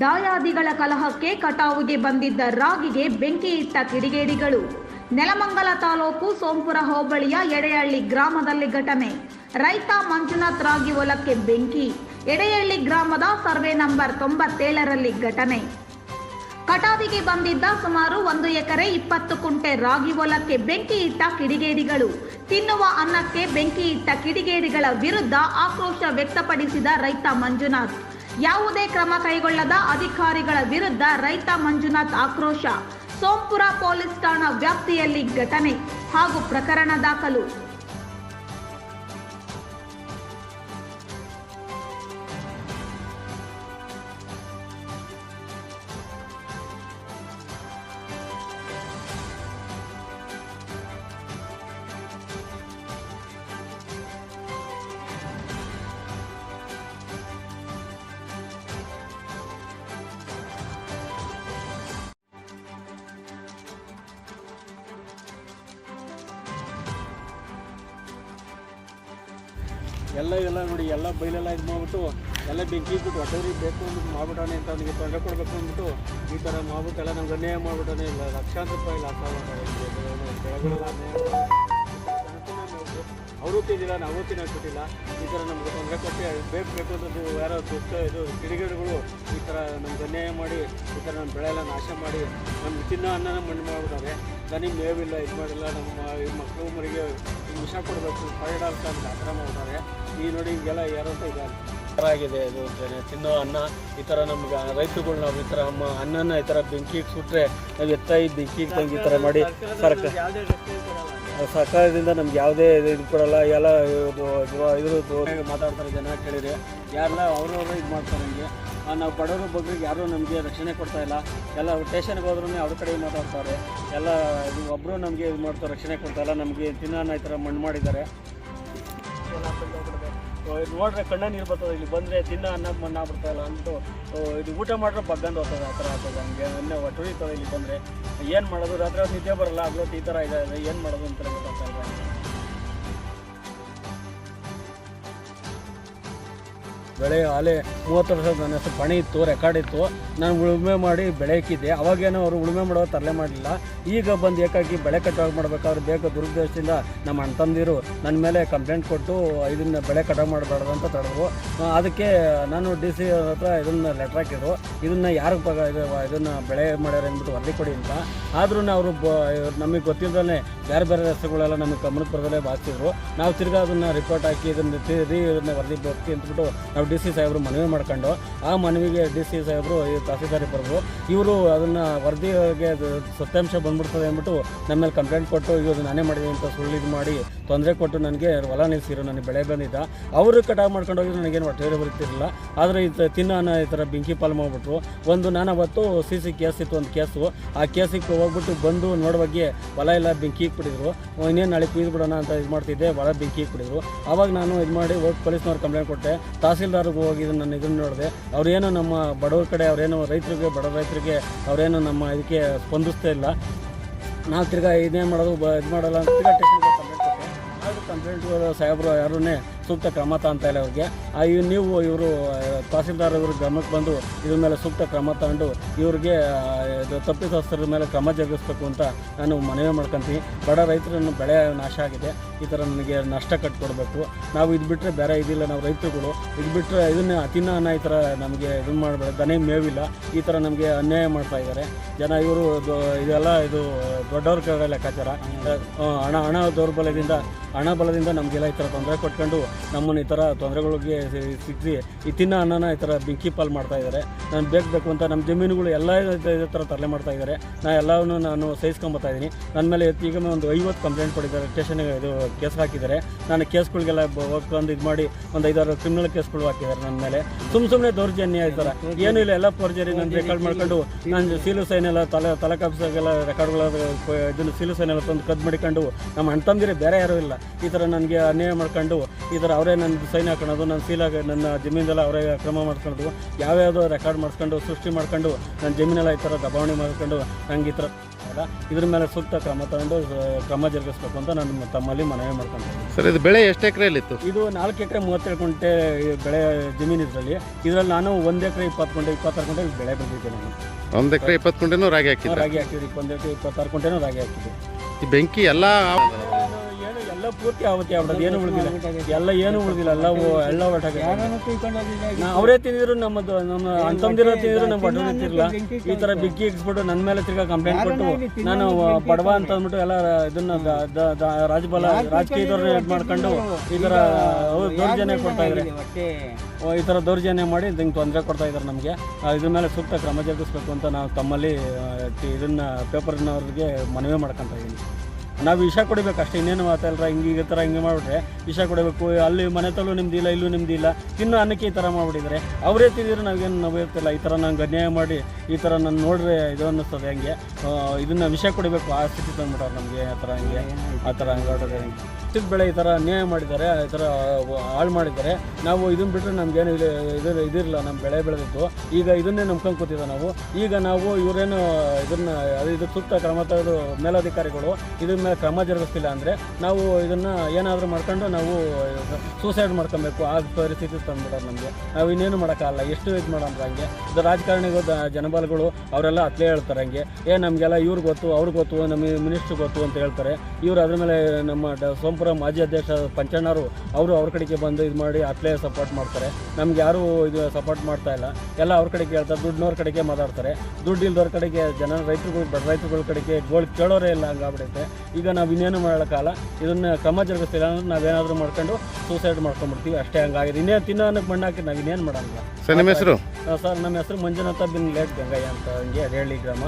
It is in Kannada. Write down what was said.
ದಾಯಾದಿಗಳ ಕಲಹಕ್ಕೆ ಕಟಾವುಗೆ ಬಂದಿದ್ದ ರಾಗಿಗೆ ಬೆಂಕಿ ಇಟ್ಟ ಕಿಡಿಗೇಡಿಗಳು. ನೆಲಮಂಗಲ ತಾಲೂಕು ಸೋಂಪುರ ಹೋಬಳಿಯ ಎಡೆಯಳ್ಳಿ ಗ್ರಾಮದಲ್ಲಿ ಘಟನೆ. ರೈತ ಮಂಜುನಾಥ್ ರಾಗಿ ಹೊಲಕ್ಕೆ ಬೆಂಕಿ. ಎಡೆಯಳ್ಳಿ ಗ್ರಾಮದ ಸರ್ವೆ ನಂಬರ್ ತೊಂಬತ್ತೇಳರಲ್ಲಿ ಘಟನೆ. ಕಟಾವಿಗೆ ಬಂದಿದ್ದ ಸುಮಾರು ಒಂದು ಎಕರೆ ಇಪ್ಪತ್ತು ಕುಂಟೆ ರಾಗಿ ಹೊಲಕ್ಕೆ ಬೆಂಕಿ ಇಟ್ಟ ಕಿಡಿಗೇಡಿಗಳು. ತಿನ್ನುವ ಅನ್ನಕ್ಕೆ ಬೆಂಕಿ ಇಟ್ಟ ಕಿಡಿಗೇಡಿಗಳ ವಿರುದ್ಧ ಆಕ್ರೋಶ ವ್ಯಕ್ತಪಡಿಸಿದ ರೈತ ಮಂಜುನಾಥ್. ಯಾವುದೇ ಕ್ರಮ ಕೈಗೊಳ್ಳದ ಅಧಿಕಾರಿಗಳ ವಿರುದ್ಧ ರೈತ ಮಂಜುನಾಥ್ ಆಕ್ರೋಶ. ಸೋಂಪುರ ಪೊಲೀಸ್ ಠಾಣಾ ವ್ಯಾಪ್ತಿಯಲ್ಲಿ ಘಟನೆ ಹಾಗೂ ಪ್ರಕರಣ ದಾಖಲು. ಎಲ್ಲ ಎಲ್ಲ ನೋಡಿ, ಎಲ್ಲ ಬೈಲೆಲ್ಲ ಇದು ಮಾಡ್ಬಿಟ್ಟು, ಎಲ್ಲ ಬೆಂಕಿ ಇಟ್ಬಿಟ್ಟು ಹೊಟ್ಟೆವ್ರಿಗೆ ಬೇಕು ಅಂದ್ಬಿಟ್ಟು ಮಾಡ್ಬಿಟ್ಟಾನೆ ಅಂತ ಅವನಿಗೆ ತೊಂದರೆ ಕೊಡಬೇಕು ಅಂದ್ಬಿಟ್ಟು ಈ ಥರ ಮಾಡ್ಬಿಟ್ಟು ಎಲ್ಲ ನಮ್ಗೆ ಅನ್ಯಾಯ ಮಾಡ್ಬಿಟ್ಟಾನೆ. ಇಲ್ಲ, ಲಕ್ಷಾಂತರ ರೂಪಾಯಿ ಲಾಸ್ ಬೆಳೆಗಳೆಲ್ಲ ಅವರು ತಿಂದಿಲ್ಲ, ನಾವು ತಿನ್ನಕ್ಬಿಟ್ಟಿಲ್ಲ ಈ ಥರ ನಮ್ಗೆ ತೊಂದರೆ ಕೊಟ್ಟು ಬೇಕು ಬೇಕು ಅಂತದ್ದು ಯಾರೋ ದುಷ್ಟ ಇದು ಕಿಡಿಗೇಡುಗಳು ಈ ಥರ ನಮ್ಗೆ ಅನ್ಯಾಯ ಮಾಡಿ, ಈ ಥರ ನಮ್ಮ ಬೆಳೆ ಎಲ್ಲ ನಾಶ ಮಾಡಿ ನಮ್ಗೆ ತಿನ್ನೋ ಅನ್ನನ ಮಣ್ಣು ಮಾಡ್ಬಿಟ್ಟಾರೆ. ನನಗೆ ಮೇವಿಲ್ಲ ಇದು ಮಾಡಿಲ್ಲ ನಮ್ಮ ಮಕ್ಕಳು ಮರಿಗೆ ವಿಷ ಕೊಡಬೇಕು. ಕಾರಿಡಾರ್ಸ್ ಅಂತ ಥರ ಈ ನೋಡಿ ಹಿಂಗೆಲ್ಲ ಯಾರೋ ಇದೆ ಆಗಿದೆ ಇದು ತಿನ್ನೋ ಅನ್ನ ಈ ಥರ ನಮ್ಗೆ ರೈತರುಗಳು ನಾವು ಈ ಥರ ನಮ್ಮ ಅನ್ನನ ಈ ಥರ ಬೆಂಕಿ ಸುಟ್ಟರೆ ನಾವು ಎತ್ತಾಯಿ ಬೆಂಕಿ ತಂಗಿ ಈ ಥರ ಮಾಡಿ ಸರ್ಕಾರ ಸರ್ಕಾರದಿಂದ ನಮ್ಗೆ ಯಾವುದೇ ಇದು ಕೊಡಲ್ಲ. ಎಲ್ಲ ಇದು ಇದ್ರದ್ದು ಮಾತಾಡ್ತಾರೆ ಜನ ಕೇಳಿದ್ರೆ. ಯಾರೆಲ್ಲ ಅವ್ರವ್ರು ಇದು ಮಾಡ್ತಾರೆ ನಮಗೆ ನಾವು ಬಡವರು ಬಗ್ಗರಿಗೆ ಯಾರೂ ನಮಗೆ ರಕ್ಷಣೆ ಕೊಡ್ತಾ ಇಲ್ಲ. ಎಲ್ಲ ಸ್ಟೇಷನ್ಗೆ ಹೋದ್ರೂ ಅವ್ರ ಕಡೆ ಮಾತಾಡ್ತಾರೆ. ಎಲ್ಲ ಇದು ಒಬ್ಬರು ನಮಗೆ ಇದು ಮಾಡ್ತಾರೆ ರಕ್ಷಣೆ ಕೊಡ್ತಾ ಇಲ್ಲ. ನಮಗೆ ತಿನ್ನ ಈ ಥರ ಮಣ್ಣು ಮಾಡಿದ್ದಾರೆ. ಇದು ನೋಡ್ರೆ ಕಣ್ಣ ನೀರು ಬರ್ತದೆ. ಇಲ್ಲಿ ಬಂದರೆ ತಿನ್ನ ಅನ್ನ ಮಣ್ಣು ಆಗ್ಬಿಡ್ತಾ ಇಲ್ಲ ಓ, ಇದು ಊಟ ಮಾಡಿದ್ರೆ ಬಗ್ಗಂದು ಹೋಗ್ತದೆ ಆ ಥರ ಆಗ್ತದೆ ಹಂಗೆ. ಅನ್ನೋ ಒಟ್ಟು ಇಲ್ಲಿ ಬಂದರೆ. ಏನು ಮಾಡೋದು? ರಾತ್ರಿ ಅವ್ರು ನಿದ್ದೆ ಬರಲ್ಲ. ಹಗ್ಲೊತ್ತು ಈ ಥರ ಇದೆ. ಏನು ಮಾಡೋದು ಅಂತ ಗೊತ್ತಾಗ್ತಾ ಇಲ್ಲ. ಬೆಳೆ ಆಲೆ ಮೂವತ್ತು ವರ್ಷದ ನನ್ನ ಹೆಸರು ಪಣಿ ಇತ್ತು ರೆಕಾರ್ಡ್ ಇತ್ತು. ನಾನು ಉಳುಮೆ ಮಾಡಿ ಬೆಳೆ ಇಕ್ಕಿದ್ದೆ ಅವಾಗೇನೋ ಅವರು ಉಳುಮೆ ಮಾಡೋ ತರಲೆ ಮಾಡಲಿಲ್ಲ. ಈಗ ಬಂದು ಏಕಾಗಿ ಬೆಳೆ ಕಟಾವು ಮಾಡಬೇಕಾದ್ರೆ ಬೇಕು ದುರುದ್ದೇಶದಿಂದ ನಮ್ಮ ಅಣ್ಣ ತಮ್ಮದಿರು ನನ್ನ ಮೇಲೆ ಕಂಪ್ಲೇಂಟ್ ಕೊಟ್ಟು ಇದನ್ನು ಬೆಳೆ ಕಟಾವು ಮಾಡಬಾರ್ದು ಅಂತ ತಡೆದ್ರು. ಅದಕ್ಕೆ ನಾನು ಡಿ ಸಿ ಹತ್ರ ಇದನ್ನ ಲೆಟ್ರ್ ಹಾಕಿದ್ರು. ಇದನ್ನ ಯಾರು ಪಗ ಇದು, ಇದನ್ನ ಬೆಳೆ ಮಾಡ್ಯಾರ ಅಂದ್ಬಿಟ್ಟು ವರದಿ ಕೊಡಿ ಅಂತ. ಆದ್ರೂ ಅವರು ನಮಗೆ ಗೊತ್ತಿಲ್ಲದೇ ಬೇರೆ ಬೇರೆ ರಸ್ತೆಗಳೆಲ್ಲ ನಮಗೆ ಗಮನಕ್ಕೆ ಬಾಸ್ತಿದ್ರು ನಾವು ತಿರ್ಗಾ ಅದನ್ನ ರಿಪೋರ್ಟ್ ಹಾಕಿ ಇದನ್ನು ತಿರಿ ಇದನ್ನ ವರದಿ ಬರ್ತಿ ಅಂದ್ಬಿಟ್ಟು ನಾವು ಡಿ ಸಿ ಸಾಹೇಬರು ಮನವಿ ಮಾಡ್ಕೊಂಡು ಆ ಮನವಿಗೆ ಡಿ ಸಿ ಸಾಹೇಬರು, ಈ ತಹಸೀಲ್ದಾರಿ ಬರೋದು ಇವರು ಅದನ್ನು ವರದಿಗೆ ಸತ್ಯಾಂಶ ಬಂದ್ಬಿಡ್ತದೆ ಅಂದ್ಬಿಟ್ಟು ನಮ್ಮ ಮೇಲೆ ಕಂಪ್ಲೇಂಟ್ ಕೊಟ್ಟು ಇವರು ನಾನೇ ಮಾಡಿದೆ ಅಂತ ಸುಳ್ಳು ಇದು ಮಾಡಿ, ತೊಂದರೆ ಕೊಟ್ಟು ನನಗೆ ಹೊಲ ನಿಲ್ಲಿಸಿರು ನನಗೆ ಬೆಳೆ ಬಂದಿದ್ದ. ಅವರು ಕಟಾವು ಮಾಡ್ಕೊಂಡು ಹೋಗಿದ್ರು, ನನಗೇನು ಹೊಟ್ಟೆ ಬರ್ತಿರಲಿಲ್ಲ ಆದರೆ ಈ ತಿನ್ನ ಈ ಥರ ಬೆಂಕಿ ಪಾಲು ಮಾಡಿಬಿಟ್ರು. ಒಂದು ನಾನು ಅವತ್ತು ಸಿ ಸಿ ಕೇಸ್ ಇತ್ತು, ಒಂದು ಕೇಸು. ಆ ಕೇಸಿಗೆ ಹೋಗ್ಬಿಟ್ಟು ಬಂದು ನೋಡುವಾಗೆ ಹೊಲ ಎಲ್ಲ ಬೆಂಕಿ ಇಕ್ಬಿಟ್ಟಿದ್ರು ಇನ್ನೇನು ನಾಳೆ ಕುಯ್ದು ಬಿಡೋಣ ಅಂತ ಇದು ಮಾಡ್ತಿದ್ದೆ, ಹೊಲ ಬೆಂಕಿ ಇಕ್ಬಿಟ್ಟಿದ್ರು ಆವಾಗ ನಾನು ಇದು ಮಾಡಿ ಹೋಗಿ ಪೊಲೀಸ್ನವ್ರು ಕಂಪ್ಲೇಂಟ್ ಕೊಟ್ಟೆ. ತಹಸೀಲ್ದಾರ್ಗೆ ಹೋಗಿ ನಾನು ಇದನ್ನು ನೋಡಿದೆ, ಅವ್ರೇನು ನಮ್ಮ ಬಡವ್ರ ಕಡೆ, ಅವರೇನು ರೈತರಿಗೆ, ಬಡ ರೈತರಿಗೆ ಅವರೇನು ನಮ್ಮ ಇದಕ್ಕೆ ಸ್ಪಂದಿಸ್ತಾ ಇಲ್ಲ. ನಾವು ತಿರ್ಗಾ ಇದೇನು ಮಾಡೋದು, ಬ ಇದು ಮಾಡೋಲ್ಲ ಅಂತ ತಿರ್ಗಾ ಟೆಕ್ನಿಕಲ್ ಕಂಪ್ಲೇಂಟ್ ಕೊಟ್ಟೆ. ಆದರೂ ಸಾಹೇಬರು ಯಾರೂ ಸೂಕ್ತ ಕ್ರಮ ತಗೊಂತ ಇಲ್ಲ ಅವ್ರಿಗೆ. ನೀವು ಇವರು, ತಹಸೀಲ್ದಾರ್ ಇವ್ರ ಗಮನಕ್ಕೆ ಬಂದು ಇದ್ರ ಮೇಲೆ ಸೂಕ್ತ ಕ್ರಮ ತಗೊಂಡು ಇವ್ರಿಗೆ ಇದು ತಪ್ಪಿತಸ್ಥರ ಮೇಲೆ ಕ್ರಮ ಜರುಗಿಸ್ಬೇಕು ಅಂತ ನಾನು ಮನವಿ ಮಾಡ್ಕೊತೀನಿ. ಬಡ ರೈತರನ್ನು ಬೆಳೆ ನಾಶ ಆಗಿದೆ. ಈ ಥರ ನನಗೆ ನಷ್ಟ ಕಟ್ಕೊಡ್ಬೇಕು. ನಾವು ಇದು ಬಿಟ್ಟರೆ ಬೇರೆ ಇದಿಲ್ಲ ನಾವು ರೈತರುಗಳು. ಇದು ಬಿಟ್ಟರೆ ಇದನ್ನೇ ಅನ್ನ ಈ ಥರ ನಮಗೆ ಇದು ಮಾಡಬೇಡ ದನ ಮೇವಿಲ್ಲ. ಈ ಥರ ನಮಗೆ ಅನ್ಯಾಯ ಮಾಡ್ತಾ ಇದ್ದಾರೆ ಜನ ಇವರು ಇದೆಲ್ಲ ಇದು ದೊಡ್ಡವ್ರ ಕಡೆ ಲೆಕ್ಕಾಚಾರ. ಹಣ ಹಣ ದೌರ್ಬಲ್ಯದಿಂದ ಹಣ ಬಲದಿಂದ ನಮಗೆಲ್ಲ ಈ ಥರ ತೊಂದರೆ ಕೊಟ್ಕೊಂಡು ನಮ್ಮನ್ನು ಈ ಥರ ತೊಂದರೆಗಳಿಗೆ ಸಿಕ್ಕಿ ಈ ತಿನ್ನ ಅನ್ನನ ಈ ಥರ ಬೆಂಕಿ ಪಾಲು ಮಾಡ್ತಾ ಇದ್ದಾರೆ ನಾನು ಬೇಕು ಬೇಕು ಅಂತ ನಮ್ಮ ಜಮೀನುಗಳು ಎಲ್ಲ ಇದೇ ಇದೇ ಥರ ತರಲೆ ಮಾಡ್ತಾ ಇದ್ದಾರೆ ನಾನು ಎಲ್ಲವನ್ನು ನಾನು ಸಹಿಸ್ಕೊಂಬತ್ತಾ ಇದ್ದೀನಿ. ನನ್ನ ಮೇಲೆ ಈಗ ಒಂದು ಐವತ್ತು ಕಂಪ್ಲೇಂಟ್ ಕೊಟ್ಟಿದ್ದಾರೆ. ಸ್ಟೇಷನ್ಗೆ ಇದು ಕೇಸ್ ಹಾಕಿದ್ದಾರೆ. ನಾನು ಕೇಸ್ಗಳಿಗೆಲ್ಲ ಬಂದು ಇದು ಮಾಡಿ ಒಂದು ಐದಾರು ಕ್ರಿಮಿನಲ್ ಕೇಸ್ಗಳು ಹಾಕಿದ್ದಾರೆ ನನ್ನ ಮೇಲೆ. ಸುಮ್ಮ ಸುಮ್ಮನೆ ದೌರ್ಜನ್ಯ ಥರ ಏನೂ ಇಲ್ಲ, ಎಲ್ಲ ಫೋರ್ಜರಿ ನಾನು ರೆಕಾರ್ಡ್ ಮಾಡ್ಕೊಂಡು ನಾನು ಸೀಲು ಸೈನ್ ಎಲ್ಲ ತಲೆ ತಲೆ ಕಾಪಿಸಾಗೆಲ್ಲ ರೆಕಾರ್ಡ್ಗಳ ಇದನ್ನು ಸೀಲು ಸೈನ್ ಎಲ್ಲ ತಂದು ಕದ್ದು ಮಾಡಿಕೊಂಡು ನಮ್ಮ ಅಣ್ಣ ತಮ್ಮದಿರೇ ಬೇರೆ ಯಾರೂ ಇಲ್ಲ. ಈ ಥರ ನನಗೆ ಅನ್ಯಾಯ ಮಾಡ್ಕೊಂಡು ಈ ಥರ ಅವರೇ ನನ್ನ ಸೈನ್ ಹಾಕೊಳೋದು ನನ್ನ ಸೀಲಾಗಿ ನನ್ನ ಜಮೀನೆಲ್ಲ ಅವರೇ ಕ್ರಮ ಮಾಡ್ಕೊಳೋದು ಯಾವ್ಯಾವುದೋ ರೆಕಾರ್ಡ್ ಮಾಡಿಸ್ಕೊಂಡು ಸೃಷ್ಟಿ ಮಾಡ್ಕೊಂಡು ನನ್ನ ಜಮೀನೆಲ್ಲ ಈ ಥರ ದಬಾವಣೆ ಮಾಡ್ಕೊಂಡು ನಂಗೆ ಈ ಥರ ಇದ್ರ ಮೇಲೆ ಸೂಕ್ತ ಕ್ರಮ ತಗೊಂಡು ಕ್ರಮ ಜರುಗಿಸ್ಬೇಕು ಅಂತ ನಾನು ತಮ್ಮಲ್ಲಿ ಮನವಿ ಮಾಡ್ಕೊಂತೀನಿ. ಸರ್ ಇದು ಬೆಳೆ ಎಷ್ಟು ಎಕರೆಯಲ್ಲಿತ್ತು? ಇದು ನಾಲ್ಕು ಎಕರೆ ಮೂವತ್ತೆರಡು ಕುಂಟೆ ಬೆಳೆ ಜಮೀನು ಇದರಲ್ಲಿ. ಇದರಲ್ಲಿ ನಾನು ಒಂದು ಎಕರೆ ಇಪ್ಪತ್ತು ಕುಂಟೆ ಇಪ್ಪತ್ತಾರು ಕುಂಟೆ ಬೆಳೆ ಬಂದಿದ್ದೆ ನಾನು. ಒಂದು ಎಕರೆ ಇಪ್ಪತ್ತು ಕುಂಟೆನೂ ರಾಗಿ ಹಾಕಿದ್ದೆ ರಾಗಿ ಹಾಕಿದ್ರಿ ಒಂದು ಎಕರೆ ಇಪ್ಪತ್ತಾರು ಕುಂಟೆನೂ ರಾಗಿ ಹಾಕಿದ್ವಿ ಈ ಬೆಂಕಿ ಎಲ್ಲ ಎಲ್ಲ ಪೂರ್ತಿ ಆಗ್ಬಿಡೋದು ಏನು ಉಳಿದಿಲ್ಲ. ಎಲ್ಲ ಏನು ಉಳಿದಿಲ್ಲ, ಎಲ್ಲ ಎಲ್ಲ ಒಟ್ಟಾಗ ಅವರೇ ತಿಂದಿದ್ರು ನಮ್ಮದು ನಮ್ಮ ಅಂತಂದಿರೋ ತಿಂದಿದ್ರು, ನಮ್ಮ ಬಡವ ತಿರ್ಲ. ಈ ತರ ಬಿಕ್ಕಿ ಇಟ್ಬಿಟ್ಟು ನನ್ನ ಮೇಲೆ ತಿರ್ಗಾ ಕಂಪ್ಲೇಂಟ್ ಕೊಟ್ಟು ನಾನು ಬಡವ ಅಂತ ಅಂದ್ಬಿಟ್ಟು ಎಲ್ಲ ಇದನ್ನ ರಾಜ್ಯಪಾಲ ರಾಜಕೀಯದವ್ರನ್ನ ಇದು ಮಾಡ್ಕೊಂಡು ಈ ತರ ದೌರ್ಜನ್ಯ ಕೊಡ್ತಾ ಇದ್ದಾರೆ. ಈ ಥರ ದೌರ್ಜನ್ಯ ಮಾಡಿ ಹಿಂಗೆ ತೊಂದರೆ ಕೊಡ್ತಾ ಇದ್ದಾರೆ ನಮಗೆ. ಇದ್ರ ಮೇಲೆ ಸೂಕ್ತ ಕ್ರಮ ಜರುಗಿಸ್ಬೇಕು ಅಂತ ನಾವು ತಮ್ಮಲ್ಲಿ ಇದನ್ನ, ಪೇಪರ್ನವ್ರಿಗೆ ಮನವಿ ಮಾಡ್ಕೊತಾ ಇದ್ದೀನಿ ನಾವು ವಿಷ ಕೊಡಬೇಕು ಅಷ್ಟೇ, ಇನ್ನೇನು ಮಾತಲ್ರ ಹಿಂಗೆ ಈ ಥರ ಹಿಂಗೆ ಮಾಡಿಬಿಟ್ರೆ ವಿಷ ಕೊಡಬೇಕು. ಅಲ್ಲಿ ಮನೆ ತಲೂ ನಿಮ್ದಿಲ್ಲ ಇಲ್ಲೂ ನಿಮ್ದಿಲ್ಲ ತಿನ್ನೋ ಅನ್ನಕ್ಕೆ ಈ ಥರ ಮಾಡಿಬಿಟ್ಟಿದ್ರೆ ಅವರೇ ತಿಳಿದ್ರೆ ನಾವೇನು ನಾವು ಇರ್ತಿಲ್ಲ ಈ ಥರ ನಂಗೆ ಅನ್ಯಾಯ ಮಾಡಿ, ಈ ಥರ ನಾನು ನೋಡ್ರೆ ಇದು ಅನ್ನಿಸ್ತದೆ ಹಂಗೆ. ಇದನ್ನು ಇದನ್ನ ವಿಷ ಕೊಡಬೇಕು, ಆ ಸ್ಥಿತಿ ತಂದ್ಬಿಟ್ಟಾರೆ ನಮಗೆ, ಆ ಥರ ಹಂಗೆ, ಆ ಥರ ಹಂಗೆ. ಚಿಕ್ಕ ಬೆಳೆ ಈ ಥರ ಅನ್ಯಾಯ ಮಾಡಿದ್ದಾರೆ, ಈ ಥರ ಹಾಳು ಮಾಡಿದ್ದಾರೆ. ನಾವು ಇದನ್ನು ಬಿಟ್ಟರೆ ನಮ್ಗೇನು ಇದು ಇದು, ಇದಿರಲಿಲ್ಲ ನಮ್ಮ ಬೆಳೆ ಬೆಳೆದಿದ್ದು. ಈಗ ಇದನ್ನೇ ನಂಬ್ಕೊಂಡು ಕೂತಿದ್ದ ನಾವು. ಈಗ ನಾವು ಇವರೇನು, ಇದನ್ನು ಇದು ಸೂಕ್ತ ಕ್ರಮ ತೆಗೆದು ಮೇಲಧಿಕಾರಿಗಳು ಇದ್ರ ಮೇಲೆ ಕ್ರಮ ಜರುಗಿಸ್ತಿಲ್ಲ ಅಂದರೆ ನಾವು ಇದನ್ನು ಏನಾದರೂ ಮಾಡ್ಕೊಂಡು ನಾವು ಸೂಸೈಡ್ ಮಾಡ್ಕೊಬೇಕು. ಆ ಪರಿಸ್ಥಿತಿ ತಂದ್ಬಿಡೋರು ನಮಗೆ. ನಾವು ಇನ್ನೇನು ಮಾಡೋಕ್ಕಾಗಲ್ಲ. ಎಷ್ಟು ಇದು ಮಾಡೋಣ ಹಂಗೆ. ಇದು ರಾಜಕಾರಣಿಗಳು ಜನಬಲಗಳು ಅವರೆಲ್ಲ ಅತ್ಲೇ ಹೇಳ್ತಾರೆ ಹಂಗೆ. ಏ, ನಮಗೆಲ್ಲ ಇವ್ರಿಗೆ ಗೊತ್ತು ಅವ್ರಿಗೆ ಗೊತ್ತು ನಮ್ಮ ಮಿನಿಸ್ಟ್ರಿಗೆ ಗೊತ್ತು ಅಂತ ಹೇಳ್ತಾರೆ. ಇವರು ಅದ್ರ ಮೇಲೆ ನಮ್ಮ ಡ- ಸೋಂಪುರ ಮಾಜಿ ಅಧ್ಯಕ್ಷ ಪಂಚಣ್ಣರು ಅವರು ಅವ್ರ ಕಡೆಗೆ ಬಂದು ಇದು ಮಾಡಿ ಅಪ್ಲೇ ಸಪೋರ್ಟ್ ಮಾಡ್ತಾರೆ. ನಮ್ಗೆ ಯಾರು ಇದು ಸಪೋರ್ಟ್ ಮಾಡ್ತಾ ಇಲ್ಲ. ಎಲ್ಲ ಅವ್ರ ಕಡೆಗೆ ಹೇಳ್ತಾರೆ ದುಡ್ಡಿನವ್ರ ಕಡೆಗೆ ಮಾತಾಡ್ತಾರೆ. ದುಡ್ಡು ಇಲ್ದವ್ರ ಕಡೆಗೆ ಜನ ರೈತರುಗಳು ಬಡ ರೈತರುಗಳ ಕಡೆಗೆ ಗೋಳ್ ಕೇಳೋರೇ ಇಲ್ಲ ಹಂಗಾಗ್ಬಿಡುತ್ತೆ ಈಗ ನಾವು ಇನ್ನೇನು ಮಾಡೋಕ್ಕಾಗಲ್ಲ. ಇದನ್ನ ಕ್ರಮ ಜರುಗಿಸ್ತಿಲ್ಲ ಅಂದ್ರೆ ನಾವೇನಾದರೂ ಮಾಡ್ಕೊಂಡು ಸೂಸೈಡ್ ಮಾಡ್ಕೊಂಡ್ಬಿಡ್ತೀವಿ. ಅಷ್ಟೇ ಹಂಗಾಗಿದೆ. ಇನ್ನೇನು ತಿನ್ನೋ ಅನ್ನಕ್ಕೆ ಮಣ್ಣು ಹಾಕಿ ನಾವು ಇನ್ನೇನು ಮಾಡೋಲ್ಲ. ಸರ್ ನಿಮ್ಮ ಹೆಸರು? ಸರ್ ನಮ್ಮ ಹೆಸರು ಮಂಜುನಾಥ ಬಿನ್ ಲೇಟ್ ಗಂಗಯ್ಯ ಅಂತ ಹಂಗೆ ಹೇಳಿ ಗ್ರಾಮ.